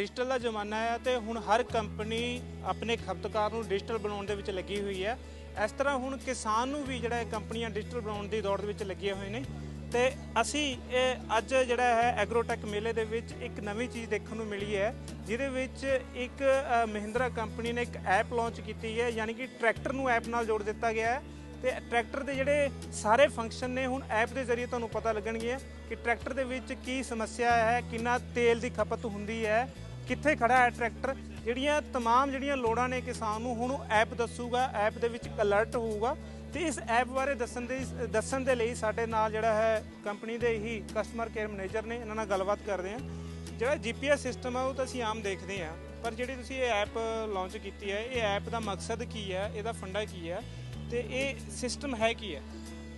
Digital ਦਾ ਜ਼ਮਾਨਾ ਹੈ ਤੇ ਹੁਣ ਹਰ ਕੰਪਨੀ ਆਪਣੇ ਖਪਤਕਾਰ ਨੂੰ ਡਿਜੀਟਲ ਬਣਾਉਣ ਦੇ ਵਿੱਚ ਲੱਗੀ ਹੋਈ ਹੈ। ਇਸ ਤਰ੍ਹਾਂ ਹੁਣ ਕਿਸਾਨ ਨੂੰ ਵੀ ਜਿਹੜਾ ਹੈ ਕੰਪਨੀਆਂ ਡਿਜੀਟਲ ਬਣਾਉਣ ਦੀ ਦੌੜ ਦੇ ਵਿੱਚ ਲੱਗੀਆਂ ਹੋਏ ਨੇ ਤੇ ਅਸੀਂ ਇਹ ਅੱਜ ਜਿਹੜਾ ਹੈ ਐਗਰੋਟੈਕ ਮੇਲੇ ਦੇ ਵਿੱਚ ਇੱਕ ਨਵੀਂ ਚੀਜ਼ ਦੇਖਣ ਨੂੰ ਮਿਲੀ ਹੈ, ਜਿਹਦੇ ਵਿੱਚ ਇੱਕ ਮਹਿੰਦਰਾ ਕੰਪਨੀ ਨੇ ਇੱਕ ਐਪ ਲਾਂਚ ਕੀਤੀ ਹੈ, ਯਾਨੀ ਕਿ ਟਰੈਕਟਰ ਨੂੰ ਐਪ ਨਾਲ ਜੋੜ ਦਿੱਤਾ ਗਿਆ ਹੈ। ਤੇ ਟਰੈਕਟਰ ਦੇ ਜਿਹੜੇ ਸਾਰੇ ਫੰਕਸ਼ਨ ਨੇ ਹੁਣ ਐਪ ਦੇ ਜ਼ਰੀਏ ਤੁਹਾਨੂੰ ਪਤਾ ਲੱਗਣਗੇ ਕਿ ਟਰੈਕਟਰ ਦੇ ਵਿੱਚ ਕੀ ਸਮੱਸਿਆ ਹੈ, ਕਿੰਨਾ ਤੇਲ ਦੀ ਖਪਤ ਹੁੰਦੀ ਹੈ ਕਿੱਥੇ ਖੜਾ ਹੈ ਟਰੈਕਟਰ ਜਿਹੜੀਆਂ तमाम ਜਿਹੜੀਆਂ ਲੋੜਾਂ ਨੇ ਕਿਸਾਨ ਨੂੰ ਹੁਣ ਉਹ ਐਪ ਦੱਸੂਗਾ ਐਪ ਦੇ ਵਿੱਚ ਇੱਕ ਅਲਰਟ ਹੋਊਗਾ ਤੇ ਇਸ ਐਪ ਬਾਰੇ ਦੱਸਣ ਦੇ ਦੱਸਣ ਦੇ ਲਈ ਸਾਡੇ ਨਾਲ ਜਿਹੜਾ ਹੈ ਕੰਪਨੀ ਦੇ ਹੀ ਕਸਟਮਰ ਕੇਅਰ ਮੈਨੇਜਰ ਨੇ ਇਹਨਾਂ ਨਾਲ ਗੱਲਬਾਤ ਕਰਦੇ ਹਾਂ ਜਿਹੜਾ ਜੀਪੀਐਸ ਸਿਸਟਮ ਹੈ ਉਹ ਤਾਂ ਅਸੀਂ ਆਮ ਦੇਖਦੇ ਹਾਂ ਪਰ ਜਿਹੜੀ ਤੁਸੀਂ ਇਹ ਐਪ ਲਾਂਚ ਕੀਤੀ ਹੈ ਇਹ ਐਪ ਦਾ ਮਕਸਦ ਕੀ ਹੈ ਇਹਦਾ ਫੰਡਾ ਕੀ ਹੈ ਤੇ ਇਹ ਸਿਸਟਮ ਹੈ ਕੀ ਹੈ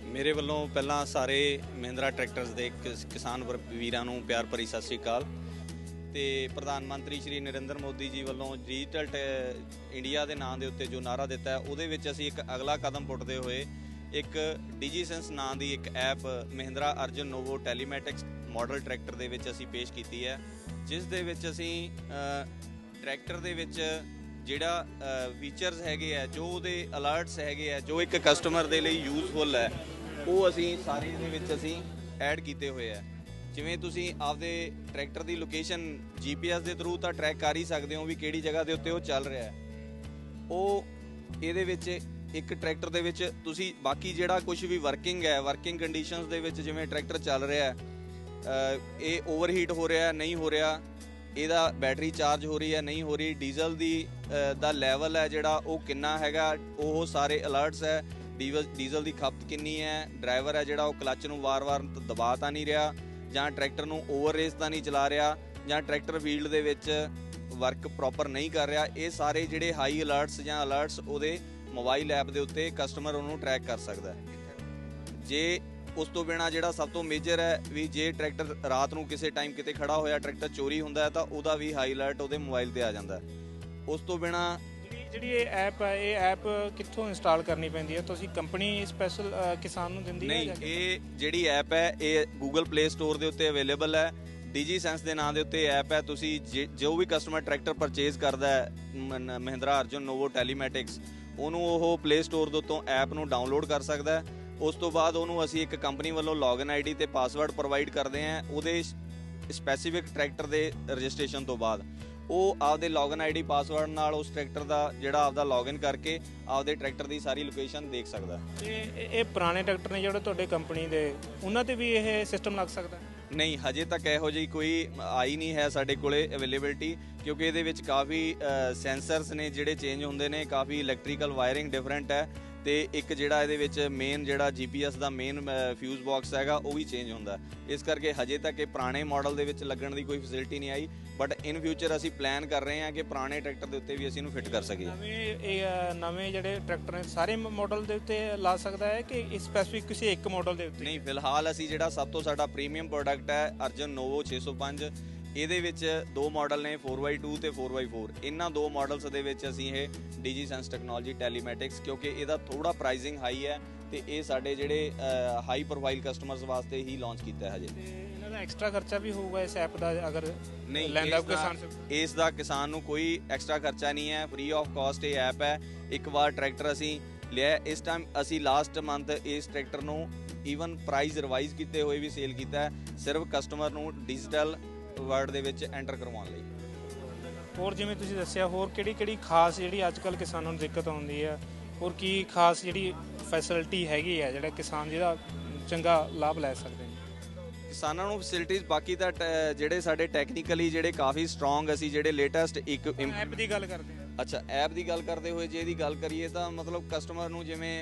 ਮੇਰੇ ਵੱਲੋਂ ਪਹਿਲਾਂ ਸਾਰੇ ਮਹਿੰਦਰਾ ਟਰੈਕਟਰਸ ਦੇ ਕਿਸ- ਕਿਸਾਨ ਵਰ- ਵੀਰਾਂ ਨੂੰ ਪਿਆਰ ਭਰੀ ਸਤਿ ਸ੍ਰੀ ਅਕਾਲ ਤੇ ਪ੍ਰਧਾਨ ਮੰਤਰੀ ਸ਼੍ਰੀ ਨਰਿੰਦਰ ਮੋਦੀ ਜੀ ਵੱਲੋਂ ਡਿਜੀਟਲ ਟੈ- ਇੰਡੀਆ ਦੇ ਨਾਂ ਦੇ ਉੱਤੇ ਜੋ ਨਾਰਾ ਦਿੱਤਾ ਹੈ, ਉਹਦੇ ਵਿੱਚ ਅਸੀਂ ਇੱਕ ਅਗਲਾ ਕਦਮ ਪੁੱਟਦੇ ਹੋਏ ਇੱਕ ਡਿਜੀਸੈਂਸ ਨਾਂ ਦੀ ਇੱਕ app Mahindra Arjun Novo telematics model tractor ਦੇ ਵਿੱਚ ਅਸੀਂ ਪੇਸ਼ ਕੀਤੀ ਹੈ, ਜਿਸ ਦੇ ਵਿੱਚ ਅਸੀਂ ਟਰੈਕਟਰ ਦੇ ਵਿੱਚ ਜਿਹੜਾ ਫੀਚਰਸ ਹੈਗੇ ਆ, ਜੋ ਉਹਦੇ ਅਲਰਟਸ ਹੈਗੇ ਆ, ਜੋ ਇੱਕ ਕਸਟਮਰ ਦੇ ਲਈ ਯੂਜ਼ਫੁਲ ਹੈ, ਉਹ ਅਸੀਂ ਸਾਰੇ ਦੇ ਵਿੱਚ ਅਸੀਂ ਐਡ ਕੀਤੇ ਹੋਏ ਆ। ਜਿਵੇਂ ਤੁਸੀਂ ਆਪਦੇ ਟਰੈਕਟਰ ਦੀ ਲੋਕੇਸ਼ਨ GPS ਦੇ ਥਰੂ ਤਾਂ ਟਰੈਕ ਕਰ ਹੀ ਸਕਦੇ ਹੋ ਵੀ ਕਿਹੜੀ ਜਗ੍ਹਾ ਦੇ ਉੱਤੇ ਉਹ ਚੱਲ ਰਿਹਾ ਹੈ। ਉਹ ਇਹਦੇ ਵਿੱਚ ਇੱਕ ਟਰੈਕਟਰ ਦੇ ਵਿੱਚ ਤੁਸੀਂ ਬਾਕੀ ਜਿਹੜਾ ਕੁਝ ਵੀ ਵਰਕਿੰਗ ਹੈ ਵਰਕਿੰਗ ਕੰਡੀਸ਼ਨਸ ਦੇ ਵਿੱਚ ਜਿਵੇਂ ਟਰੈਕਟਰ ਚੱਲ ਰਿਹਾ ਹੈ ਇਹ ਓਵਰਹੀਟ ਹੋ ਰਿਹਾ ਨਹੀਂ ਹੋ ਰਿਹਾ, ਇਹਦਾ ਬੈਟਰੀ ਚਾਰਜ ਹੋ ਰਹੀ ਹੈ, ਨਹੀਂ ਹੋ ਰਹੀ ਡੀਜ਼ਲ ਦੀ ਦਾ ਲੈਵਲ ਹੈ ਜਿਹੜਾ ਉਹ ਕਿੰਨਾ ਹੈਗਾ, ਉਹ ਸਾਰੇ ਅਲਰਟਸ ਹੈ ਡੀਜ਼ਲ ਡੀਜ਼ਲ ਦੀ ਖਪਤ ਕਿੰਨੀ ਹੈ ਡਰਾਈਵਰ ਹੈ ਜਿਹੜਾ ਉਹ ਕਲੱਚ ਨੂੰ ਵਾਰ-ਵਾਰ ਦਬਾ ਤਾਂ ਨਹੀਂ ਰਿਹਾ ਜਾਂ ਟਰੈਕਟਰ ਨੂੰ ਓਵਰ ਰੇਸ ਤਾਂ ਨਹੀਂ ਚਲਾ ਰਿਹਾ, ਜਾਂ ਟਰੈਕਟਰ ਫੀਲਡ ਦੇ ਵਿੱਚ ਵਰਕ ਪ੍ਰੋਪਰ ਨਹੀਂ ਕਰ ਰਿਹਾ, ਇਹ ਸਾਰੇ ਜਿਹੜੇ ਹਾਈ ਅਲਰਟਸ ਜਾਂ ਅਲਰਟਸ ਉਹਦੇ ਮੋਬਾਈਲ ਐਪ ਦੇ ਉੱਤੇ ਕਸਟਮਰ ਉਹਨੂੰ ਟਰੈਕ ਕਰ ਸਕਦਾ ਹੈ। ਜੇ ਉਸ ਤੋਂ ਬਿਨਾ ਜਿਹੜਾ ਸਭ ਤੋਂ ਮੇਜਰ ਹੈ ਵੀ ਜੇ ਟਰੈਕਟਰ ਰਾਤ ਨੂੰ ਕਿਸੇ ਟਾਈਮ ਕਿਤੇ ਖੜਾ ਹੋਇਆ, ਟਰੈਕਟਰ ਚੋਰੀ ਹੁੰਦਾ ਹੈ ਤਾਂ ਉਹਦਾ ਵੀ ਹਾਈ ਅਲਰਟ ਉਹਦੇ ਮੋਬਾਈਲ ਤੇ ਆ ਜਾਂਦਾ ਹੈ। ਉਸ ਤੋਂ ਬਿਨਾ ਜਿਹੜੀ ਜਿਹੜੀ ਇਹ ਐਪ ਹੈ ਇਹ ਐਪ ਕਿੱਥੋਂ ਇੰਸਟਾਲ ਕਰਨੀ ਪੈਂਦੀ ਹੈ ਤੁਸੀਂ ਕੰਪਨੀ ਸਪੈਸ਼ਲ ਕਿਸਾਨ ਨੂੰ ਦਿੰਦੀ ਹੈ ਨਹੀਂ ਇਹ ਜਿਹੜੀ ਐਪ ਹੈ ਇਹ Google Play Store ਦੇ ਉੱਤੇ ਅਵੇਲੇਬਲ ਹੈ। DigiSense ਦੇ ਨਾਂ ਦੇ ਉੱਤੇ ਐਪ ਹੈ। ਤੁਸੀਂ ਜੇ- ਵੀ ਕਸਟਮਰ ਟਰੈਕਟਰ ਪਰਚੇਜ਼ ਕਰਦਾ ਹੈ ਮਹਿੰਦਰਾ ਅਰਜੁਨ ਨੋਵੋ ਟੈਲੀਮੈਟਿਕਸ ਉਹਨੂੰ ਉਹ Play Store ਦੇ ਉੱਤੋਂ ਐਪ ਨੂੰ ਡਾਊਨਲੋਡ ਕਰ ਸਕਦਾ ਹੈ। ਉਸ ਤੋਂ ਬਾਅਦ ਉਹਨੂੰ ਅਸੀਂ ਇੱਕ ਕੰਪਨੀ ਵੱਲੋਂ ਲੌਗਇਨ ਆਈਡੀ ਤੇ ਪਾਸਵਰਡ ਪ੍ਰੋਵਾਈਡ ਕਰਦੇ ਹਾਂ। ਉਹਦੇ ਸਪੈਸੀਫਿਕ ਟਰੈਕਟਰ ਦੇ ਰਜਿਸਟ੍ਰੇਸ਼ਨ ਤੋਂ ਬਾਅਦ। ਉਹ ਆਪਦੇ ਲੌਗਇਨ ਆਈਡੀ ਪਾਸਵਰਡ ਨਾਲ ਉਸ ਟਰੈਕਟਰ ਦਾ ਜਿਹੜਾ ਆਪਦਾ ਲੌਗਇਨ ਕਰਕੇ ਆਪਦੇ ਟਰੈਕਟਰ ਦੀ ਸਾਰੀ ਲੋਕੇਸ਼ਨ ਦੇਖ ਸਕਦਾ। ਤੇ ਇਹ ਇਹ ਪੁਰਾਣੇ ਟਰੈਕਟਰ ਨੇ ਜਿਹੜੇ ਤੁਹਾਡੇ ਕੰਪਨੀ ਦੇ ਉਹਨਾਂ ਤੇ ਵੀ ਇਹ ਸਿਸਟਮ ਲੱਗ ਸਕਦਾ? ਹੈ ਨਹੀਂ ਹਜੇ ਤੱਕ ਇਹੋ ਜਿਹੀ ਕੋਈ ਆਈ ਨਹੀਂ ਹੈ ਸਾਡੇ ਕੋਲੇ ਅਵੇਲੇਬਿਲਟੀ ਕਿਉਂਕਿ ਇਹਦੇ ਵਿੱਚ ਕਾਫੀ ਸੈਂਸਰਸ ਨੇ ਜਿਹੜੇ ਚੇਂਜ ਹੁੰਦੇ ਨੇ ਕਾਫੀ ਇਲੈਕਟ੍ਰੀਕਲ ਵਾਇਰਿੰਗ ਡਿਫਰੈਂਟ ਹੈ। ਤੇ ਇੱਕ ਜਿਹੜਾ ਇਹਦੇ ਵਿੱਚ ਮੇਨ ਜਿਹੜਾ GPS ਦਾ ਮੇਨ ਫਿਊਜ਼ ਬਾਕਸ ਹੈਗਾ ਉਹ ਵੀ ਚੇਂਜ ਹੁੰਦਾ। ਇਸ ਕਰਕੇ ਹਜੇ ਤੱਕ ਇਹ ਪੁਰਾਣੇ ਮਾਡਲ ਦੇ ਵਿੱਚ ਲੱਗਣ ਦੀ ਕੋਈ ਫੈਸਿਲਿਟੀ ਨਹੀਂ ਆਈ ਬਟ ਇਨ ਫਿਊਚਰ ਅਸੀਂ ਪਲਾਨ ਕਰ ਰਹੇ ਹਾਂ ਕਿ ਪੁਰਾਣੇ ਟਰੈਕਟਰ ਦੇ ਉੱਤੇ ਵੀ ਅਸੀਂ ਇਹਨੂੰ ਫਿੱਟ ਕਰ ਸਕੀਏ ਨਵੇਂ ਇਹ ਨਵੇਂ ਜਿਹੜੇ ਟਰੈਕਟਰ ਨੇ ਸਾਰੇ ਮਾਡਲ ਦੇ ਉੱਤੇ ਲਾ ਸਕਦਾ ਹੈ ਕਿ ਸਪੈਸੀਫਿਕ ਕਿਸੇ ਇੱਕ ਮਾਡਲ ਦੇ ਉੱਤੇ ਨਹੀਂ ਫਿਲਹਾਲ ਅਸੀਂ ਜਿਹੜਾ ਸਭ ਤੋਂ ਸਾਡਾ ਪ੍ਰੀਮੀਅਮ ਪ੍ਰੋਡਕਟ ਹੈ ਅਰਜਨ ਨੋਵੋ 605 ਇਹਦੇ ਵਿੱਚ ਦੋ ਮਾਡਲ ਨੇ 4x2 ਤੇ 4x4 ਇਹਨਾਂ ਦੋ ਮਾਡਲਸ ਦੇ ਵਿੱਚ ਅਸੀਂ ਇਹ DigiSense ਟੈਕਨੋਲੋਜੀ ਟੈਲੀਮੈਟਿਕਸ ਕਿਉਂਕਿ ਇਹਦਾ ਥੋੜਾ ਪ੍ਰਾਈਸਿੰਗ ਹਾਈ ਹੈ ਤੇ ਇਹ ਸਾਡੇ ਜਿਹੜੇ ਹਾਈ ਪ੍ਰੋਫਾਈਲ ਕਸਟਮਰਸ ਵਾਸਤੇ ਹੀ ਲਾਂਚ ਕੀਤਾ ਹੈ ਹਜੇ। ਤੇ ਇਹਨਾਂ ਦਾ ਐਕਸਟਰਾ ਖਰਚਾ ਵੀ ਹੋਊਗਾ ਇਸ ਐਪ ਦਾ ਅਗਰ ਨਹੀਂ ਲੈਂਦਾ ਕਿਸਾਨ ਇਸ ਦਾ ਕਿਸਾਨ ਨੂੰ ਕੋਈ ਐਕਸਟਰਾ ਖਰਚਾ ਨਹੀਂ ਹੈ ਫ੍ਰੀ ਆਫ ਕਾਸਟ ਇਹ ਐਪ ਹੈ। ਇੱਕ ਵਾਰ ਟਰੈਕਟਰ ਅਸੀਂ ਲਿਆ ਇਸ ਟਾਈਮ ਅਸੀਂ ਲਾਸਟ ਮੰਥ ਇਸ ਟਰੈਕਟਰ ਨੂੰ ਈਵਨ ਪ੍ਰਾਈਸ ਰਿਵਾਈਜ਼ ਕੀਤੇ ਹੋਏ ਵੀ ਸੇਲ ਕੀਤਾ ਹੈ। ਸਿਰਫ ਕਸਟਮਰ ਨੂੰ ਡਿਜੀਟਲ ਵਰਡ ਦੇ ਵਿੱਚ ਐਂਟਰ ਕਰਵਾਉਣ ਲਈ। ਹੋਰ ਜਿਵੇਂ ਤੁਸੀਂ ਦੱਸਿਆ ਹੋਰ ਕਿਹੜੀ ਕਿਹੜੀ ਖਾਸ ਜਿਹੜੀ ਅੱਜ ਕੱਲ ਕਿਸਾਨਾਂ ਨੂੰ ਦਿੱਕਤ ਆਉਂਦੀ ਹੈ? ਹੋਰ ਕੀ ਖਾਸ ਜਿਹੜੀ ਫੈਸਿਲਿਟੀ ਹੈਗੀ ਹੈ ਜਿਹੜਾ ਕਿਸਾਨ ਜਿਹਦਾ ਚੰਗਾ ਲਾਭ ਲੈ ਸਕਦੇ ਨੇ? ਕਿਸਾਨਾਂ ਨੂੰ ਫੈਸਿਲਿਟੀਆਂ ਬਾਕੀ ਤਾਂ ਜਿਹੜੇ ਸਾਡੇ ਟੈਕਨੀਕਲੀ ਜਿਹੜੇ ਕਾਫੀ ਸਟਰੋਂਗ ਅਸੀਂ ਜਿਹੜੇ ਲੇਟੈਸਟ ਇੱਕ ਐਪ ਦੀ ਗੱਲ ਕਰਦੇ ਹਾਂ। ਅੱਛਾ, ਐਪ ਦੀ ਗੱਲ ਕਰਦੇ ਹੋਏ ਜੇ ਇਹਦੀ ਗੱਲ ਕਰੀਏ ਤਾਂ ਮਤਲਬ ਕਸਟਮਰ ਨੂੰ ਜਿਵੇਂ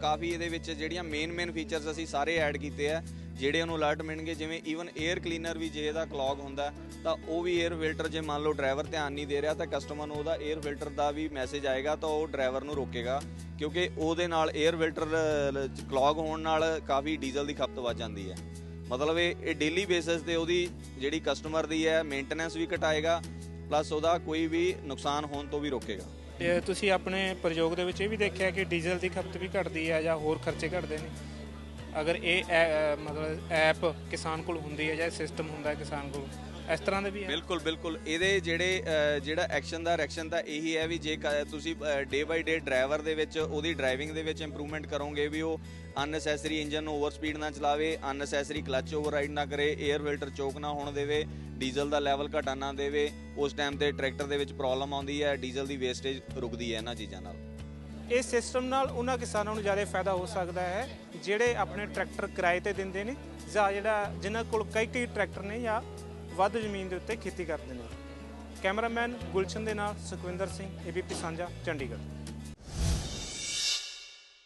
ਕਾਫੀ ਇਹਦੇ ਵਿੱਚ ਜਿਹੜੀਆਂ ਮੇਨ ਮੇਨ ਫੀਚਰਸ ਅਸੀਂ ਸਾਰੇ ਐਡ ਕੀਤੇ ਆ, ਜਿਹੜੇ ਉਹਨੂੰ ਅਲਰਟ ਮਿਲਣਗੇ, ਜਿਵੇਂ ਈਵਨ 에ਅਰ ਕਲੀਨਰ ਵੀ ਜੇ ਇਹਦਾ ਕਲੌਗ ਹੁੰਦਾ, ਤਾਂ ਉਹ ਵੀ 에ਅਰ ਫਿਲਟਰ ਜੇ ਮੰਨ ਲਓ ਡਰਾਈਵਰ ਧਿਆਨ ਨਹੀਂ ਦੇ ਰਿਹਾ, ਤਾਂ ਕਸਟਮਰ ਨੂੰ ਉਹਦਾ 에ਅਰ ਫਿਲਟਰ ਦਾ ਵੀ ਮੈਸੇਜ ਆਏਗਾ, ਤਾਂ ਉਹ ਡਰਾਈਵਰ ਨੂੰ ਰੋਕੇਗਾ, ਕਿਉਂਕਿ ਉਹਦੇ ਨਾਲ 에ਅਰ ਫਿਲਟਰ ਕਲੌਗ ਹੋਣ ਨਾਲ ਕਾਫੀ ਡੀਜ਼ਲ ਦੀ ਖਪਤ ਵੱਧ ਜਾਂਦੀ ਹੈ। ਮਤਲਬ ਇਹ ਡੇਲੀ ਬੇਸਿਸ ਤੇ ਉਹਦੀ ਜਿਹੜੀ ਕਸਟਮਰ ਦੀ ਹੈ ਮੇਨਟੇਨੈਂਸ ਵੀ ਘਟਾਏਗਾ ਪਲੱਸ ਉਹਦਾ ਕੋਈ ਵੀ ਨੁਕਸਾਨ ਹੋਣ ਤੋਂ ਵੀ ਰੋਕੇਗਾ। ਤੇ ਤੁਸੀਂ ਆਪਣੇ ਪ੍ਰਯੋਗ ਦੇ ਵਿੱਚ ਇਹ ਵੀ ਦੇਖਿਆ ਕਿ ਡੀਜ਼ਲ ਦੀ ਖਪਤ ਵੀ ਘਟਦੀ ਹੈ ਜਾਂ ਹੋਰ ਖਰਚੇ ਘਟਦੇ ਨੇ? ਅਗਰ ਇਹ ਮਤਲਬ ਐਪ ਕਿਸਾਨ ਕੋਲ ਹੁੰਦੀ ਹੈ ਜਾਂ ਸਿਸਟਮ ਹੁੰਦਾ ਹੈ ਕਿਸਾਨ ਕੋਲ ਇਸ ਤਰ੍ਹਾਂ ਦੇ ਵੀ ਹੈ ਬਿਲਕੁਲ ਬਿਲਕੁਲ। ਇਹਦੇ ਜਿਹੜੇ ਜਿਹੜਾ ਐਕਸ਼ਨ ਦਾ ਰਿਐਕਸ਼ਨ ਤਾਂ ਇਹੀ ਹੈ ਵੀ ਜੇ ਤੁਸੀਂ ਡੇ ਬਾਈ ਡੇ ਡਰਾਈਵਰ ਦੇ ਵਿੱਚ ਉਹਦੀ ਡਰਾਈਵਿੰਗ ਦੇ ਵਿੱਚ ਇੰਪਰੂਵਮੈਂਟ ਕਰੋਗੇ ਵੀ ਉਹ ਅਨਨੈਸੈਸਰੀ ਇੰਜਨ ਨੂੰ ਓਵਰ ਸਪੀਡ ਨਾ ਚਲਾਵੇ ਅਨਨੈਸੈਸਰੀ ਕਲਚ ਓਵਰਰਾਈਡ ਨਾ ਕਰੇ 에ਅਰ ਫਿਲਟਰ ਚੋਕ ਨਾ ਹੋਣ ਦੇਵੇ ਡੀਜ਼ਲ ਦਾ ਲੈਵਲ ਘਟਾ ਨਾ ਦੇਵੇ, ਉਸ ਟਾਈਮ ਤੇ ਟਰੈਕਟਰ ਦੇ ਵਿੱਚ ਪ੍ਰੋਬਲਮ ਆਉਂਦੀ ਹੈ, ਡੀਜ਼ਲ ਦੀ ਵੇਸਟੇਜ ਰੁਕਦੀ ਹੈ ਇਹਨਾਂ ਚੀਜ਼ਾਂ ਨਾਲ। ਇਸ ਸਿਸਟਮ ਨਾਲ ਉਹਨਾਂ ਕਿਸਾਨਾਂ ਨੂੰ ਜ਼ਿਆਦਾ ਫਾਇਦਾ ਹੋ ਸਕਦਾ ਹੈ, ਜਿਹੜੇ ਆਪਣੇ ਟਰੈਕਟਰ ਕਿਰਾਏ ਤੇ ਦਿੰਦੇ ਨੇ, ਜਾਂ ਜਿਹੜਾ ਜਿਨ੍ਹਾਂ ਕੋਲ ਕਈ ਕਈ ਟਰੈਕਟਰ ਨੇ ਜਾਂ ਵੱਧ ਜ਼ਮੀਨ ਦੇ ਉੱਤੇ ਖੇਤੀ ਕਰਦੇ ਨੇ। ਕੈਮਰਾਮੈਨ ਗੁਲਸ਼ਨ ਦੇ ਨਾਲ ਸੁਖਵਿੰਦਰ ਸਿੰਘ ਏਬੀਪੀ ਸਾਂਝਾ, ਚੰਡੀਗੜ੍ਹ।